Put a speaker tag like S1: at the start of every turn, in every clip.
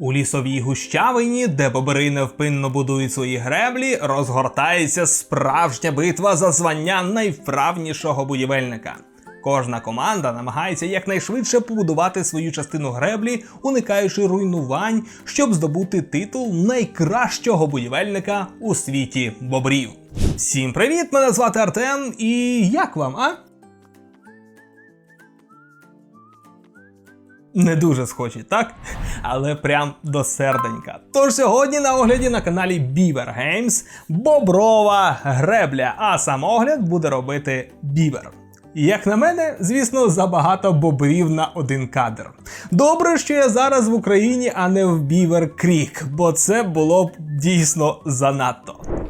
S1: У лісовій гущавині, де бобри невпинно будують свої греблі, розгортається справжня битва за звання найвправнішого будівельника. Кожна команда намагається якнайшвидше побудувати свою частину греблі, уникаючи руйнувань, щоб здобути титул найкращого будівельника у світі бобрів. Всім привіт! Мене звати Артем, і як вам, а? Не дуже схожі, так? Але прям до серденька. Тож сьогодні на огляді на каналі Beaver Games Боброва гребля, а сам огляд буде робити Бівер. Як на мене, звісно, забагато бобрів на один кадр. Добре, що я зараз в Україні, а не в Бівер Крік, бо це було б дійсно занадто.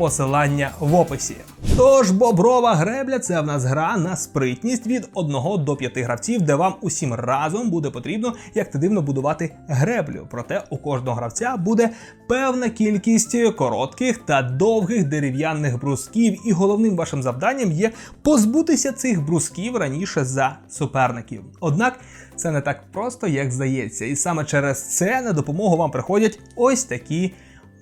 S1: посилання в описі. Тож боброва гребля це в нас гра на спритність від 1 до 5 гравців, де вам усім разом буде потрібно, як ти дивно, будувати греблю. Проте у кожного гравця буде певна кількість коротких та довгих дерев'яних брусків, і головним вашим завданням є позбутися цих брусків раніше за суперників. Однак це не так просто, як здається, і саме через це на допомогу вам приходять ось такі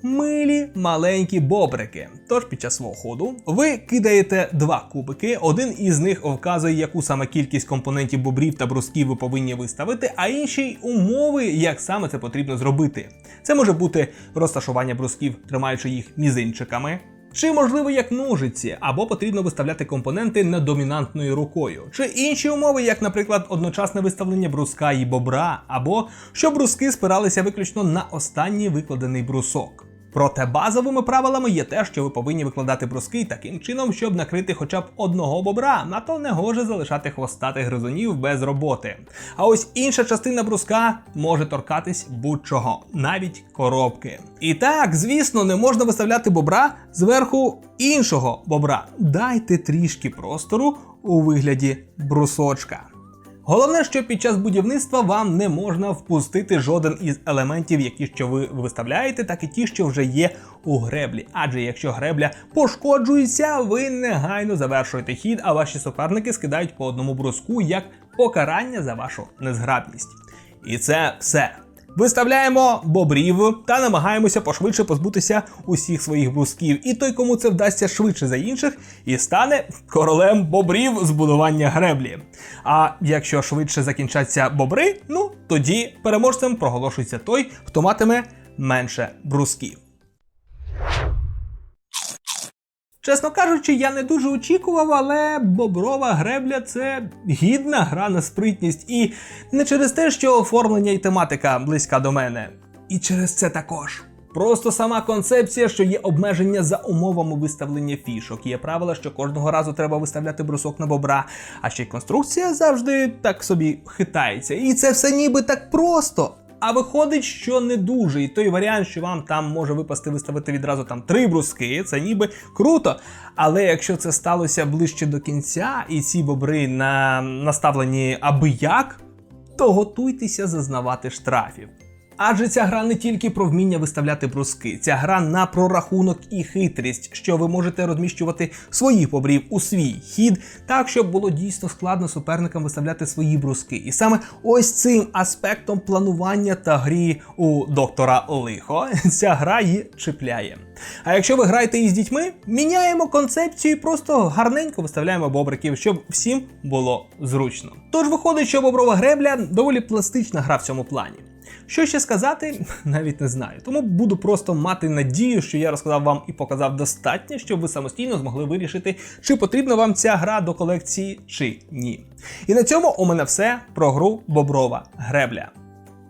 S1: милі маленькі бобрики. Тож під час свого ходу ви кидаєте два кубики, один із них вказує, яку саме кількість компонентів бобрів та брусків ви повинні виставити, а інші умови, як саме це потрібно зробити. Це може бути розташування брусків, тримаючи їх мізинчиками. Чи можливо як ножиці, або потрібно виставляти компоненти недомінантною рукою, чи інші умови, як, наприклад, одночасне виставлення бруска і бобра, або щоб бруски спиралися виключно на останній викладений брусок. Проте базовими правилами є те, що ви повинні викладати бруски таким чином, щоб накрити хоча б одного бобра, на то не гоже залишати хвостатих гризунів без роботи. А ось інша частина бруска може торкатись будь-чого, навіть коробки. І так, звісно, не можна виставляти бобра зверху іншого бобра. Дайте трішки простору у вигляді брусочка. Головне, що під час будівництва вам не можна впустити жоден із елементів, які що ви виставляєте, так і ті, що вже є у греблі. Адже якщо гребля пошкоджується, ви негайно завершуєте хід, а ваші суперники скидають по одному бруску як покарання за вашу незграбність. І це все. Виставляємо бобрів та намагаємося пошвидше позбутися усіх своїх брусків. І той, кому це вдасться швидше за інших, і стане королем бобрів збудування греблі. А якщо швидше закінчаться бобри, ну тоді переможцем проголошується той, хто матиме менше брусків. Чесно кажучи, я не дуже очікував, але боброва гребля це гідна гра на спритність, і не через те, що оформлення і тематика близька до мене, і через це також. Просто сама концепція, що є обмеження за умовами виставлення фішок. Є правила, що кожного разу треба виставляти брусок на бобра, а ще й конструкція завжди так собі хитається. І це все ніби так просто. А виходить, що не дуже. І той варіант, що вам там може випасти виставити відразу там три бруски, це ніби круто. Але якщо це сталося ближче до кінця, і ці бобри на наставлені аби як, то готуйтеся зазнавати штрафів. Адже ця гра не тільки про вміння виставляти бруски, ця гра на прорахунок і хитрість, що ви можете розміщувати своїх бобрів у свій хід, так щоб було дійсно складно суперникам виставляти свої бруски. І саме ось цим аспектом планування та грі у доктора Лихо ця гра її чіпляє. А якщо ви граєте із дітьми, міняємо концепцію і просто гарненько виставляємо бобриків, щоб всім було зручно. Тож виходить, що боброва гребля доволі пластична гра в цьому плані. Що ще сказати, навіть не знаю. Тому буду просто мати надію, що я розказав вам і показав достатньо, щоб ви самостійно змогли вирішити, чи потрібна вам ця гра до колекції, чи ні. І на цьому у мене все про гру Боброва Гребля.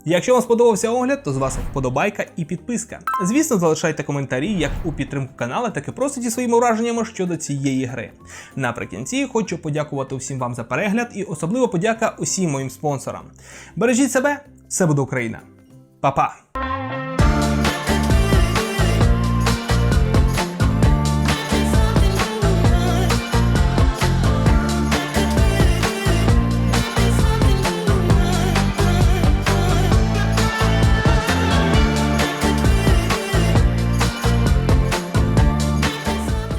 S1: Якщо вам сподобався огляд, то з вас вподобайка і підписка. Звісно, залишайте коментарі як у підтримку каналу, так і просто зі своїми враженнями щодо цієї гри. Наприкінці хочу подякувати усім вам за перегляд і особливо подяка усім моїм спонсорам. Бережіть себе, все буде Україна. Па-па!